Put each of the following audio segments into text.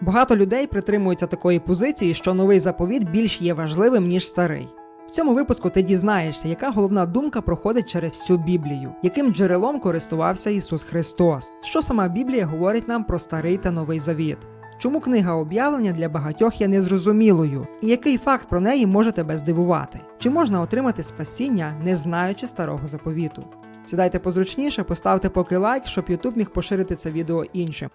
Багато людей притримуються такої позиції, що новий заповіт більш є важливим, ніж старий. В цьому випуску ти дізнаєшся, яка головна думка проходить через всю Біблію, яким джерелом користувався Ісус Христос, що сама Біблія говорить нам про старий та новий завіт. Чому книга об'явлення для багатьох є незрозумілою, і який факт про неї може тебе здивувати? Чи можна отримати спасіння, не знаючи старого заповіту? Сідайте позручніше, поставте поки лайк, щоб YouTube міг поширити це відео іншим.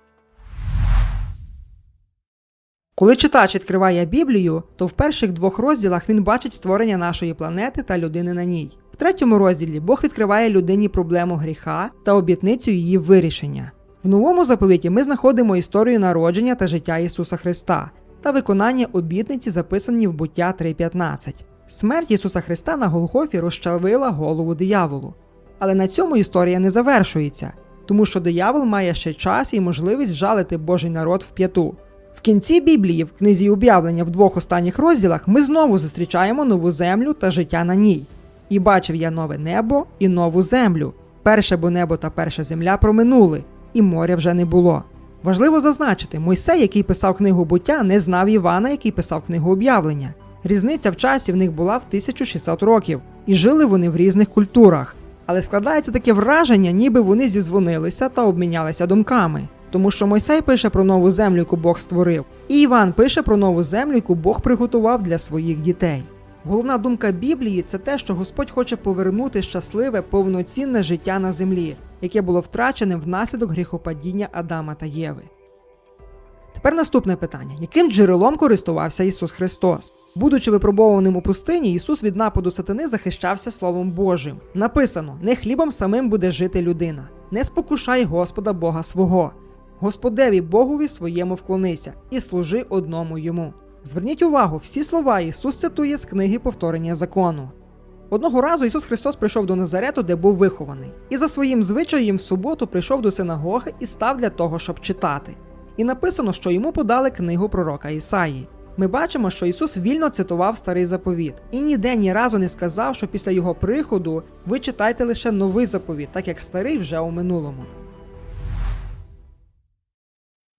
Коли читач відкриває Біблію, то в перших двох розділах він бачить створення нашої планети та людини на ній. В третьому розділі Бог відкриває людині проблему гріха та обітницю її вирішення. В новому заповіті ми знаходимо історію народження та життя Ісуса Христа та виконання обітниці, записані в буття 3.15. Смерть Ісуса Христа на Голгофі розчавила голову дияволу. Але на цьому історія не завершується, тому що диявол має ще час і можливість жалити Божий народ в п'яту. В кінці Біблії, в книзі об'явлення в двох останніх розділах, ми знову зустрічаємо нову землю та життя на ній. І бачив я нове небо і нову землю. Перше бо небо та перша земля проминули, і моря вже не було. Важливо зазначити, Мойсей, який писав книгу буття, не знав Івана, який писав книгу об'явлення. Різниця в часі в них була в 1600 років, і жили вони в різних культурах. Але складається таке враження, ніби вони зізвонилися та обмінялися думками. Тому що Мойсей пише про нову землю, яку Бог створив, і Іван пише про нову землю, яку Бог приготував для своїх дітей. Головна думка Біблії це те, що Господь хоче повернути щасливе, повноцінне життя на землі, яке було втрачене внаслідок гріхопадіння Адама та Єви. Тепер наступне питання: яким джерелом користувався Ісус Христос? Будучи випробованим у пустині, Ісус від нападу сатани захищався Словом Божим. Написано: не хлібом самим буде жити людина, не спокушай Господа Бога свого. Господеві Богові своєму вклонися і служи одному йому. Зверніть увагу, всі слова Ісус цитує з книги повторення закону. Одного разу Ісус Христос прийшов до Назарету, де був вихований, і за своїм звичаєм в суботу прийшов до синагоги і став для того, щоб читати. І написано, що йому подали книгу пророка Ісаї. Ми бачимо, що Ісус вільно цитував старий заповіт і ніде ні разу не сказав, що після його приходу ви читайте лише новий заповіт, так як старий вже у минулому.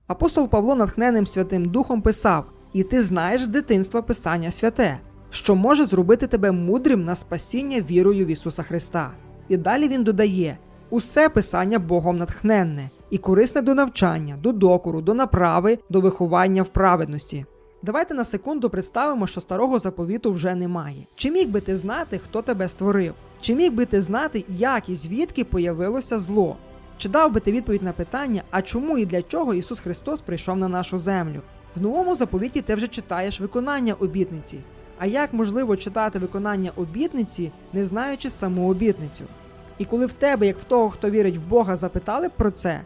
Апостол Павло, натхненим Святим Духом, писав: І ти знаєш з дитинства Писання святе, що може зробити тебе мудрим на спасіння вірою в Ісуса Христа. І далі він додає: усе Писання Богом натхненне і корисне до навчання, до докору, до направи, до виховання в праведності. Давайте на секунду представимо, що старого заповіту вже немає. Чи міг би ти знати, хто тебе створив? Чи міг би ти знати, як і звідки появилося зло? Чи дав би ти відповідь на питання, а чому і для чого Ісус Христос прийшов на нашу землю? В новому заповіті ти вже читаєш виконання обітниці. А як можливо читати виконання обітниці, не знаючи саму обітницю? І коли в тебе, як в того, хто вірить в Бога, запитали про це,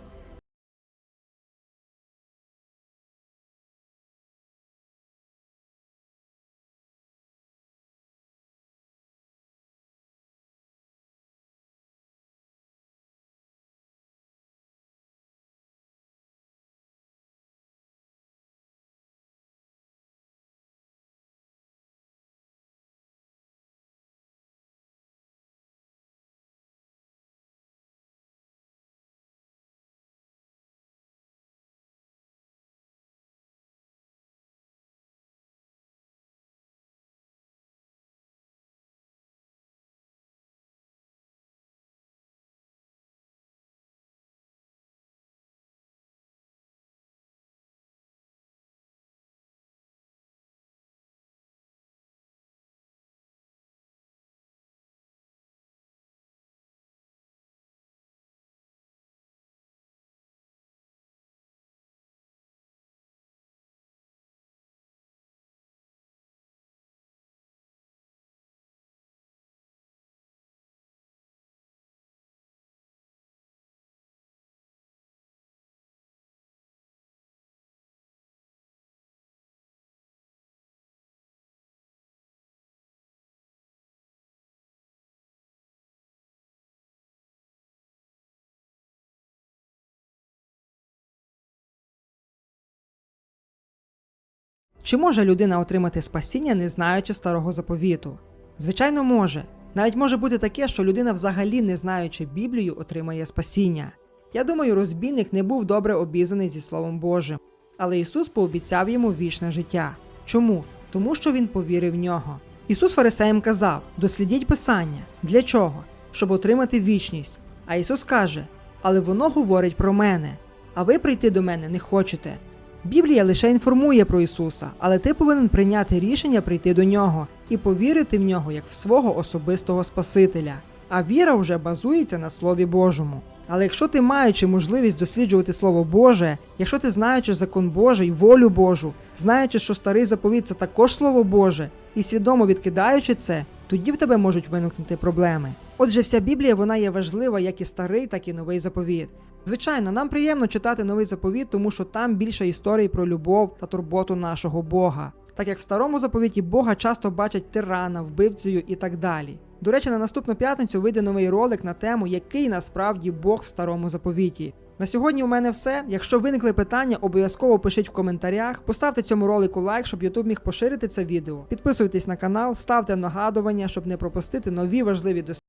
Чи може людина отримати спасіння, не знаючи старого заповіту? Звичайно, може. Навіть може бути таке, що людина, взагалі не знаючи Біблію, отримає спасіння. Я думаю, розбійник не був добре обізнаний зі Словом Божим. але Ісус пообіцяв йому вічне життя. Чому? Тому що він повірив в нього. Ісус фарисеям казав: дослідіть Писання. Для чого? Щоб отримати вічність. А Ісус каже: Але воно говорить про мене, а ви прийти до мене не хочете. Біблія лише інформує про Ісуса, але ти повинен прийняти рішення прийти до нього і повірити в нього як в свого особистого Спасителя. А віра вже базується на Слові Божому. Але якщо ти маючи можливість досліджувати Слово Боже, якщо ти знаючи закон Божий, волю Божу, знаючи, що старий заповіт це також Слово Боже, і свідомо відкидаючи це, тоді в тебе можуть виникнути проблеми. Отже, вся Біблія вона є важлива як і старий, так і новий заповіт. Звичайно, нам приємно читати новий заповіт, тому що там більше історій про любов та турботу нашого Бога. Так як в старому заповіті Бога часто бачать тирана, вбивцею і так далі. До речі, на наступну п'ятницю вийде новий ролик на тему, який насправді Бог в старому заповіті. На сьогодні у мене все. Якщо виникли питання, обов'язково пишіть в коментарях. Поставте цьому ролику лайк, щоб YouTube міг поширити це відео. Підписуйтесь на канал, ставте нагадування, щоб не пропустити нові важливі дослідження.